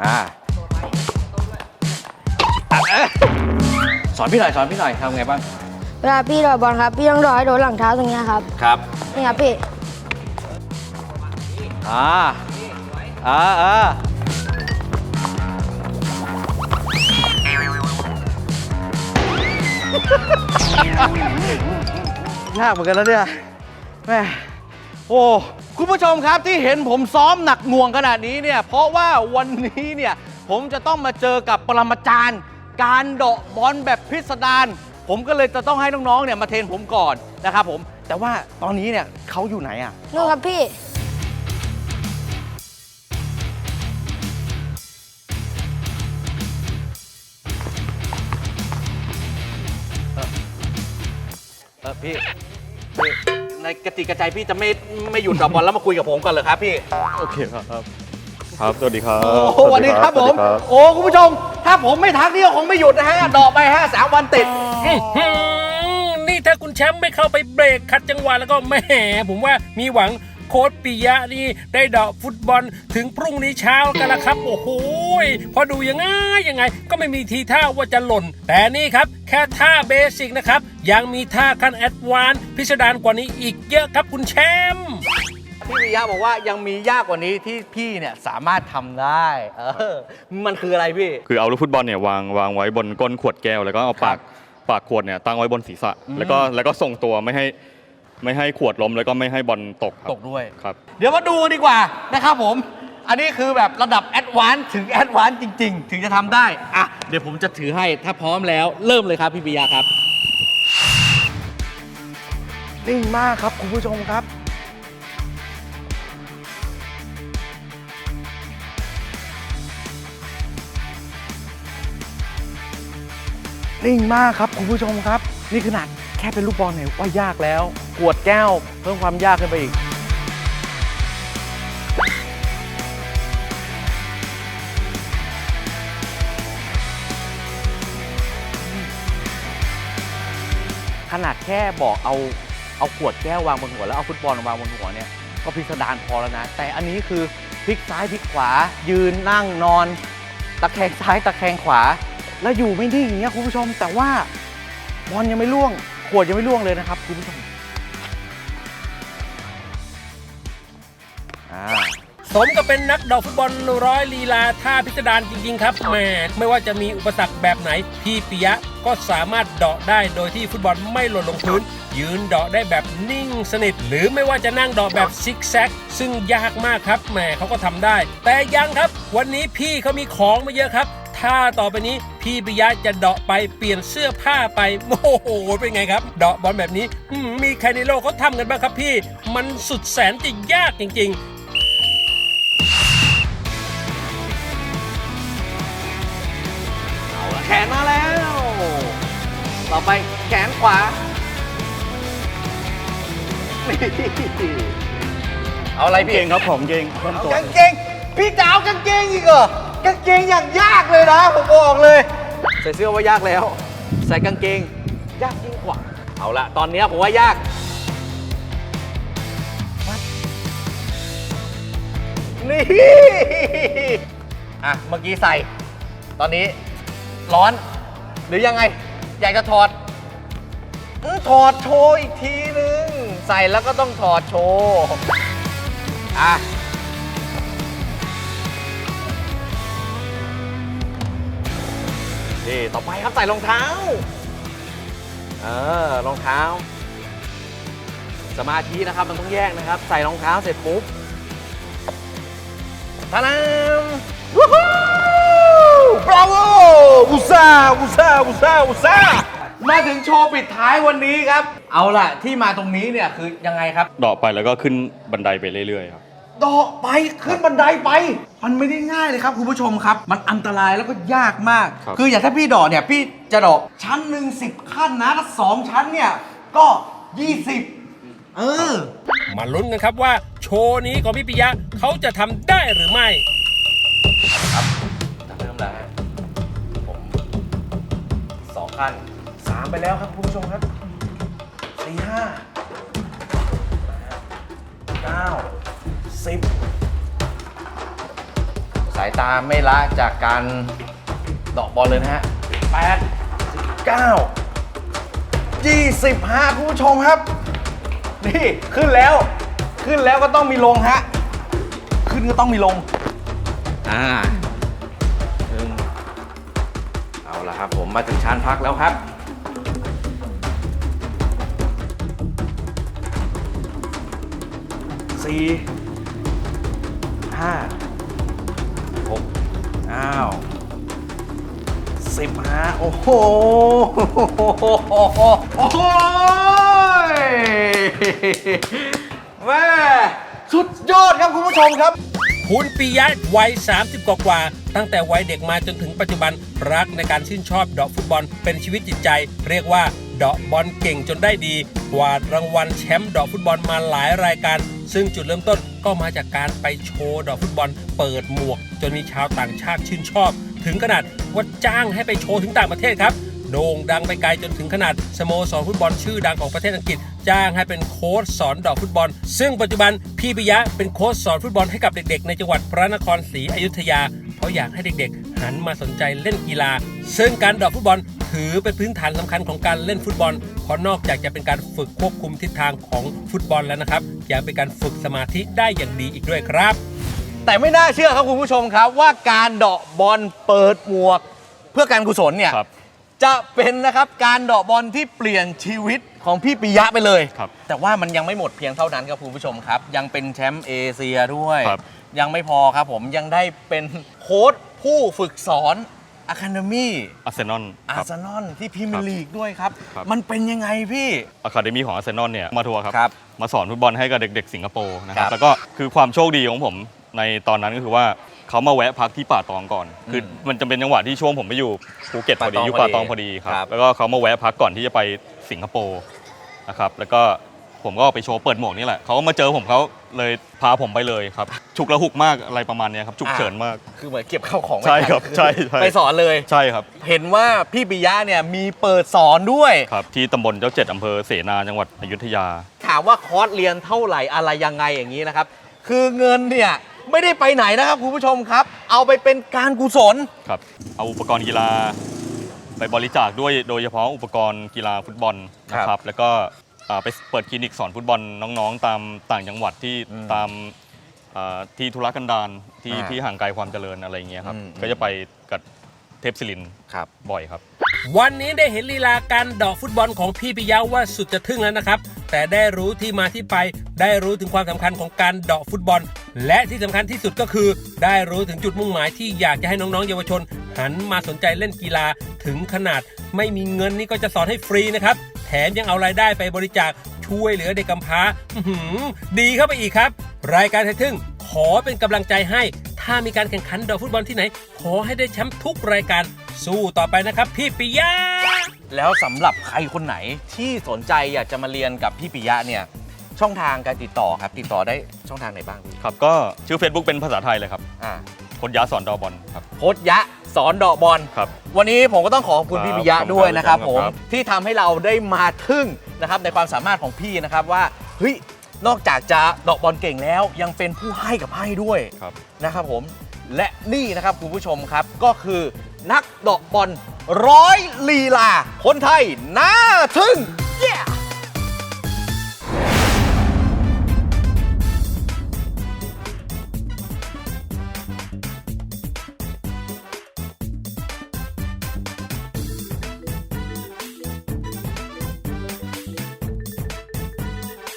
อ่าอะเอ๊ะสอนพี่หน่อยสอนพี่หน่อยทำไงบ้าง เวลาพี่ดอยบอลครับ พี่ต้องดอยให้โดนหลังเท้าตรงเนี้ยครับ ครับ นี่ครับพี่ อ่า อ่าอ่ายากเหมือนกันแล้วเนี่ยแม่โอ้ คุณผู้ชมครับที่เห็นผมซ้อมหนักหน่วงขนาดนี้เนี่ยเพราะว่าวันนี้เนี่ยผมจะต้องมาเจอกับปรมาจารย์ การเดาะบอลแบบพิสดารผมก็เลยจะต้องให้น้องๆเนี่ยมาเทรนผมก่อนนะครับผมแต่ว่าตอนนี้เนี่ยเขาอยู่ไหนอะนู่นครับพี่ เออพี่พี่ ในกติกระใจพี่จะไม่ไม่หยุดกับบอลแล้วมาคุยกับผมก่อนเลยครับพี่ โอเคครับ ครับ สวัสดีครับ โอ้โหสวัสดีครับผมสวัสดีครับโอ้คุณผู้ชม ถ้าผมไม่ทักนี่ก็คงไม่หยุดนะฮะดอกไปฮะสามวันติด อื้อหือนี่ถ้าคุณแชมป์ไม่เข้าไปเบรกขัดจังหวะแล้วก็แหมผมว่ามีหวัง โค้ดปิยะนี่ได้เดอกฟุตบอลถึงพรุ่งนี้เช้ากันละครับ โอ้โหยพอดูยังไงยังไง ก็ไม่มีทีท่าว่าจะหล่น แต่นี่ครับ แค่ท่าเบสิกนะครับ ยังมีท่าขั้นแอดวานซ์พิสดารกว่านี้อีกเยอะครับคุณแชมป์พี่วิยะบอกว่ายังมียากกว่านี้ที่พี่เนี่ยสามารถทำได้เออมันคืออะไรพี่ คือเอาลูกฟุตบอลเนี่ยวางวางไว้บนก้นขวดแก้ว แล้วก็เอาปากปากขวดเนี่ยตั้งไว้บนศีรษะ แล้วก็แล้วก็ทรงตัวไม่ให้ ไม่ให้ขวดล้มแล้วก็ไม่ให้บอลตกครับ ตกด้วย ครับ เดี๋ยวมาดูกันดีกว่านะครับผม อันนี้คือแบบระดับแอดวานซ์ถึงแอดวานซ์จริง ๆ ถึงจะทำได้ อะ เดี๋ยวผมจะถือให้ถ้าพร้อมแล้วเริ่มเลยครับพี่ปิยะครับ นิ่งมากครับ คุณผู้ชมครับ นิ่งมากครับ คุณผู้ชมครับ นี่ขนาดแค่เป็นลูกบอลเนี่ยว่ายากแล้ว กวดแก้วเพิ่มความยากขึ้นไปอีก ขนาดแค่บอกเอาเอาขวดแก้ววางบนหัวแล้วเอาฟุตบอลวางบนหัวเนี่ยก็พิสดารพอแล้วนะ แต่อันนี้คือพลิกซ้ายพลิกขวา ยืนนั่งนอน ตะแคงซ้ายตะแคงขวา แล้วอยู่ไม่นิ่งอย่างเงี้ยคุณผู้ชมแต่ว่าบอลยังไม่ล่วง ขวดยังไม่ล่วงเลยนะครับคุณผู้ชมอ่าสมกับเป็นนักเดอกฟุตบอลร้อยลีลาท่าพิสดารจริง ๆ ครับแหมไม่ว่าจะมีอุปสรรคแบบไหน พี่ปิยะก็สามารถเดาะได้โดยที่ฟุตบอลไม่หล่นลงพื้น ยืนเดาะได้แบบนิ่งสนิท หรือไม่ว่าจะนั่งเดาะแบบซิกแซก ซึ่งยากมากครับแหมเขาก็ทำได้ แต่ยังครับ วันนี้พี่เขามีของมาเยอะครับ ถ้าต่อไปนี้พี่ปิยะจะเดาะไปเปลี่ยนเสื้อผ้าไปโอ้โหเป็นไงครับ เดาะบอลแบบนี้อืมมีใครในโลกเขาทำกันบ้างครับพี่ มันสุดแสนจะยากจริงๆเอาละแขนมาแล้ว ต่อไปแขนขวานี่เอาอะไรพี่เก่งครับผมเก่งเพิ่มตัวกางเกง พี่จะเอากางเกงอีกเหรอ กางเกงอย่างยากเลยนะ ผมบอกเลย ใส่เสื้อว่ายากแล้ว ใส่กางเกง ยากยิ่งกว่า เอาละตอนนี้ผมว่ายากนี่อะเมื่อกี้ใส่ ตอนนี้ร้อน หรือยังไง อยากจะถอดอื้อถอดโชว์อีกทีนึง ใส่แล้วก็ต้องถอดโชว์ อะ นี่ต่อไปครับใส่รองเท้า เออรองเท้า สมาธินะครับมันต้องแยกนะครับ ใส่รองเท้าเสร็จปุ๊บทานามวู้ฮู้บราโวอุซ่าอุซ่าอุซ่าอุซ่ามาถึงโชว์ปิดท้ายวันนี้ครับ เอาล่ะที่มาตรงนี้เนี่ยคือยังไงครับ เดอกไปแล้วก็ขึ้นบันไดไปเรื่อยๆครับ ดอกไปขึ้นบันไดไป มันไม่ได้ง่ายเลยครับคุณผู้ชมครับ มันอันตรายแล้วก็ยากมาก ครับ คืออย่างถ้าพี่ดอกเนี่ย พี่จะดอกชั้นหนึ่งสิบขั้นนะถ้าสองชั้นเนี่ย ก็20เออ มาลุ้นกันครับว่าโชว์นี้ของพี่ปิยะเขาจะทำได้หรือไม่ จะเริ่มแล้วฮะผมสองขั้นสามไปแล้วครับคุณผู้ชมครับสี่ห้าเก้า สิบสายตาไม่ละจากการเดอกบอลเลยนะฮะแปดเก้ายี่สิบฮะคุณผู้ชมครับ นี่ ขึ้นแล้ว ขึ้นแล้วก็ต้องมีลงฮะ ขึ้นก็ต้องมีลง อ่าหนึ่งเอาละครับผมมาถึงชานพักแล้วครับสี่ ห้าหกอ้าวสิบห้าโอ้โห โอ้โหแม่สุดยอดครับคุณผู้ชมครับ คุณปิยะวัย 30 กว่ากว่า ตั้งแต่วัยเด็กมาจนถึงปัจจุบันรักในการชื่นชอบเดอกฟุตบอลเป็นชีวิตจิตใจ เรียกว่าเดอกบอลเก่งจนได้ดีกวาดรางวัลแชมป์เดอกฟุตบอลมาหลายรายการ ซึ่งจุดเริ่มต้นก็มาจากการไปโชว์เดอกฟุตบอล เปิดหมวก จนมีชาวต่างชาติชื่นชอบ ถึงขนาดว่าจ้างให้ไปโชว์ถึงต่างประเทศครับโด่งดังไปไกลจนถึงขนาดสโมสรฟุตบอลชื่อดังของประเทศอังกฤษ จ้างให้เป็นโค้ชสอนดอกฟุตบอล ซึ่งปัจจุบันพี่ปิยะเป็นโค้ชสอนฟุตบอลให้กับเด็กๆ ในจังหวัดพระนครศรีอยุธยา เพราะอยากให้เด็กๆ หันมาสนใจเล่นกีฬา ซึ่งการดอกฟุตบอลถือเป็นพื้นฐานสำคัญของการเล่นฟุตบอลเพราะนอกจากจะเป็นการฝึกควบคุมทิศทางของฟุตบอลแล้วนะครับยังเป็นการฝึกสมาธิได้อย่างดีอีกด้วยครับ แต่ไม่น่าเชื่อครับคุณผู้ชมครับว่าการเดาะบอลเปิดหมวก เพื่อการกุศลเนี่ยครับจะเป็นนะครับการเดาะบอลที่เปลี่ยนชีวิต ของพี่ปิยะไปเลย ครับแต่ว่ามันยังไม่หมดเพียงเท่านั้นครับคุณผู้ชมครับ ยังเป็นแชมป์เอเชียด้วย ครับ ยังไม่พอครับผมยังได้เป็นโค้ชผู้ฝึกสอนอะคาเดมี่ อาร์เซนอลอาครับร์เซนอลที่พรีเมียร์ลีกด้วยครับ ครับ มันเป็นยังไงพี่ อะคาเดมี่ของอาร์เซนอลเนี่ยมาทัวร์ครับ ครับมาสอนฟุตบอลให้กับเด็ก ๆ สิงคโปร์นะครัครับบแล้วก็คือความโชคดีของผมในตอนนั้นก็คือว่าเขามาแวะพักที่ป่าตองก่อน คืออมมันจะเป็นจังหวะที่ช่วงผมไปอยู่ภูเก็ตพอดีป่าตองอยู่ป่าตองพพออดีดีครับ ครับ แล้วก็เขามาแวะพักก่อนที่จะไปสิงคโปร์ นะครับแล้วก็ผมก็ไปโชว์เปิดหมวกนี่แหละเขาก็มาเจอผมเขาเลยพาผมไปเลยครับ ฉุกระหุกมากอะไรประมาณเนี้ยครับฉุกเฉินมาก คือเหมือนเก็บเข้าของไว้ใช่ครับทันใช่ใช่ ไปสอนเลย ใช่ครับเห็นว่าพี่ปิยะเนี่ยมีเปิดสอนด้วย ครับ ที่ตำบลเจ้าเจ็ดอำเภอเสนาจังหวัดอยุธยา ถามว่าคอร์สเรียนเท่าไหร่อะไรยังไงอย่างนี้นะครับ คือเงินเนี่ยไม่ได้ไปไหนนะครับคุณผู้ชมครับ เอาไปเป็นการกุศลครับ เอาอุปกรณ์กีฬา ไปบริจาคด้วยโดยเฉพาะอุปกรณ์กีฬาฟุตบอลนะคครัรับบแล้วก็อ่าไปเปิดคลินิกสอนฟุตบอลน้องๆ ตามต่างจังหวัดที่อืมตามอ่าที่ธุรกันดารที่อ่าที่ห่างไกลความเจริญอะไรอย่างเงี้ยครับ อืม ก็จะไปกับเทพศิรินทร์ครับ บ่อยครับ วันนี้ได้เห็นลีลาการเดอกฟุตบอลของพี่ปิยะว่าสุดจะทึ่งแล้วนะครับ แต่ได้รู้ที่มาที่ไป ได้รู้ถึงความสำคัญของการเดอกฟุตบอล และที่สำคัญที่สุดก็คือ ได้รู้ถึงจุดมุ่งหมายที่อยากจะให้น้องๆเยาวชน หันมาสนใจเล่นกีฬาถึงขนาด ไม่มีเงินนี่ก็จะสอนให้ฟรีนะครับ แถมยังเอารายได้ไปบริจาคช่วยเหลือเด็กกำพร้าอื้อหือดีเข้าไปอีกครับ รายการไทยทึ่งขอเป็นกำลังใจให้ ถ้ามีการแข่งขันเดอกฟุตบอลที่ไหน ขอให้ได้แชมป์ทุกรายการสู้ต่อไปนะครับ พี่ปิยะแล้วสำหรับใครคนไหนที่สนใจอยากจะมาเรียนกับพี่ปิยะเนี่ยช่องทางการติดต่อครับ ติดต่อได้ช่องทางไหนบ้างพี่ครับก็ชื่อ Facebook เป็นภาษาไทยเลยครับอ่าคนยาสอนดอบอลครับโค้ชยะ สอนเดอกบอลครับวันนี้ผมก็ต้องขอบคุณครับพี่ปิยะด้วยนะครับขผอบคุมณครับที่ทำให้เราได้มาทึ่งนะครับในความสามารถของพี่นะครับว่าเฮ้ยนอกจากจะเดอกบอลเก่งแล้ว ยังเป็นผู้ให้กับให้ด้วยครับนะครับผมและนี่นะครับคุณผู้ชมครับก็คือนักเดอกบอลร้อยลีลา คนไทยน่าทึ่ง yeah!